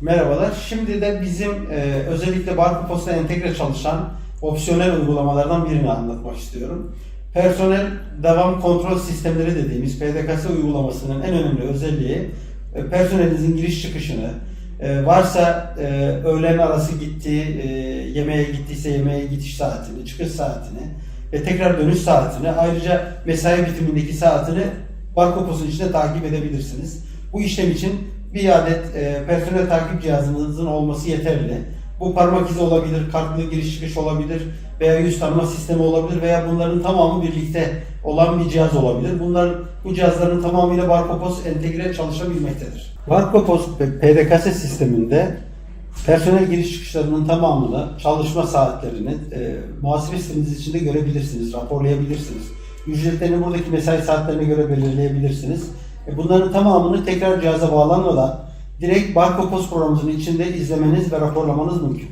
Merhabalar. Şimdi de bizim e, özellikle Barkopost'a entegre çalışan opsiyonel uygulamalardan birini anlatmak istiyorum. Personel devam kontrol sistemleri dediğimiz PDKS uygulamasının en önemli özelliği e, personelinizin giriş çıkışını, e, varsa e, öğlen arası gittiği, e, yemeğe gittiyse yemeğe gidiş saatini, çıkış saatini ve tekrar dönüş saatini, ayrıca mesai bitimindeki saatini Barkopos'un içinde takip edebilirsiniz. Bu işlem için bir adet e, personel takip cihazınızın olması yeterli. Bu parmak izi olabilir, kartlı giriş çıkış olabilir veya yüz tanıma sistemi olabilir veya bunların tamamı birlikte olan bir cihaz olabilir. Bunlar bu cihazların tamamıyla Barkopos entegre çalışabilmektedir. Barkopos PDKS sisteminde personel giriş çıkışlarının tamamını, çalışma saatlerini e, muhasebe sisteminiz içinde görebilirsiniz, raporlayabilirsiniz. Ücretlerini buradaki mesai saatlerine göre belirleyebilirsiniz. E, bunların tamamını tekrar cihaza bağlanmadan direkt Barkopos programımızın içinde izlemeniz ve raporlamanız mümkün.